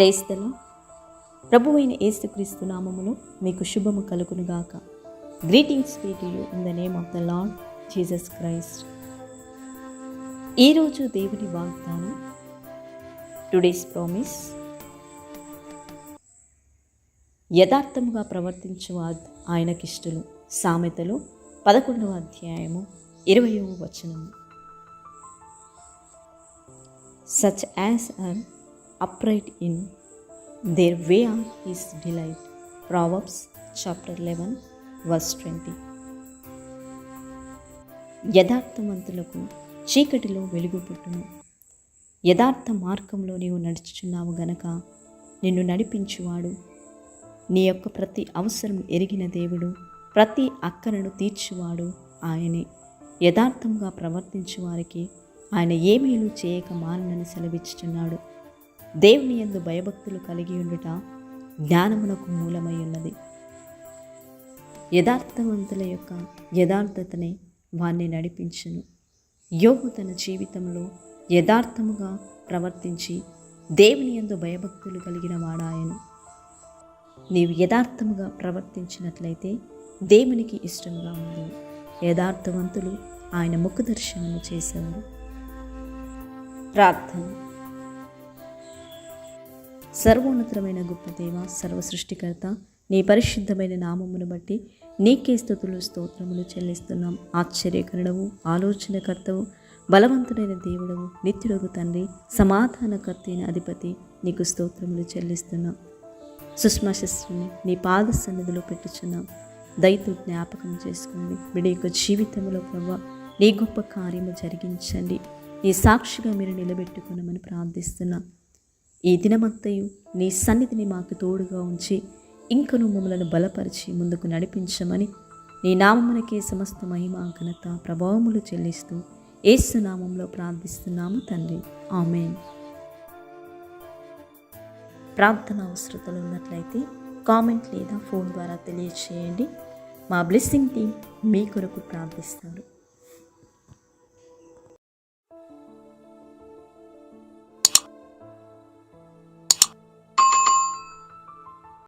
ప్రేస్తలు ప్రభు అయిన ఏసుక్రీస్తు నామములో మీకు శుభము కలుగునుగాక. Greetings you in the name of the Lord Jesus Christ ఈరోజు దేవుని వాగ్దానం టుడేస్ ప్రామిస్ యథార్థముగా ప్రవర్తించు ఆయనకిష్టలు. సామెతలు పదకొండవ అధ్యాయము ఇరవయవ వచనము. Such as are upright in their way are his delight. Proverbs chapter 11, verse 20. యథార్థవంతులకు చీకటిలో వెలుగు పుట్టును యథార్థ మార్గంలో నీవు నడుచుచున్నావు గనక నిన్ను నడిపించువాడు నీ యొక్క ప్రతి అవసరం ఎరిగిన దేవుడు ప్రతి అక్కరను తీర్చువాడు ఆయనే యథార్థంగా ప్రవర్తించు వారికి ఆయన ఏమీలు చేయక మానని సెలవిచ్చుచున్నాడు దేవుని యందు భయభక్తులు కలిగి ఉండుట జ్ఞానమునకు మూలమై ఉన్నది. యథార్థవంతుల యొక్క యథార్థతనే వాణ్ణి నడిపించును. యోగు తన జీవితంలో యథార్థముగా ప్రవర్తించి దేవుని యందు భయభక్తులు కలిగిన వాడాయను. నీవు యథార్థముగా ప్రవర్తించినట్లయితే దేవునికి ఇష్టముగా ఉంది యథార్థవంతులు ఆయన ముఖ దర్శనము చేసేవారు. ప్రార్థన. సర్వోన్నతమైన గొప్ప దేవ సర్వ సృష్టికర్త నీ పరిశుద్ధమైన నామమును బట్టి నీకే స్థుతులు స్తోత్రములు చెల్లిస్తున్నాం. ఆశ్చర్యకరణవు ఆలోచనకర్తవు బలవంతుడైన దేవుడవు నిత్యుడగు తండ్రి సమాధానకర్త అయిన అధిపతి నీకు స్తోత్రములు చెల్లిస్తున్నాం. సుష్మా శస్త్రుని నీ పాద సన్నిధిలో పెట్టుచున్నాం. దయతో జ్ఞాపకం చేసుకోండి. బిడ్డ యొక్క జీవితంలో ప్రభావ నీ గొప్ప కార్యము జరిగించండి. నీ సాక్షిగా మీరు నిలబెట్టుకున్నామని ప్రార్థిస్తున్నాం. ఈ దినమంతయు నీ సన్నిధిని మాకు తోడుగా ఉంచి ఇంకను మమ్మలను బలపరిచి ముందుకు నడిపించమని నీ నామమునకే సమస్త మహిమ ఘనత ప్రభావములు చెల్లిస్తూ ఏసు నామంలో ప్రార్థిస్తున్నాము తండ్రి. ఆమెన్. ప్రార్థన అవసరతలు ఉన్నట్లయితే కామెంట్ లేదా ఫోన్ ద్వారా తెలియచేయండి. మా బ్లెస్సింగ్ టీం మీ కొరకు ప్రార్థిస్తారు.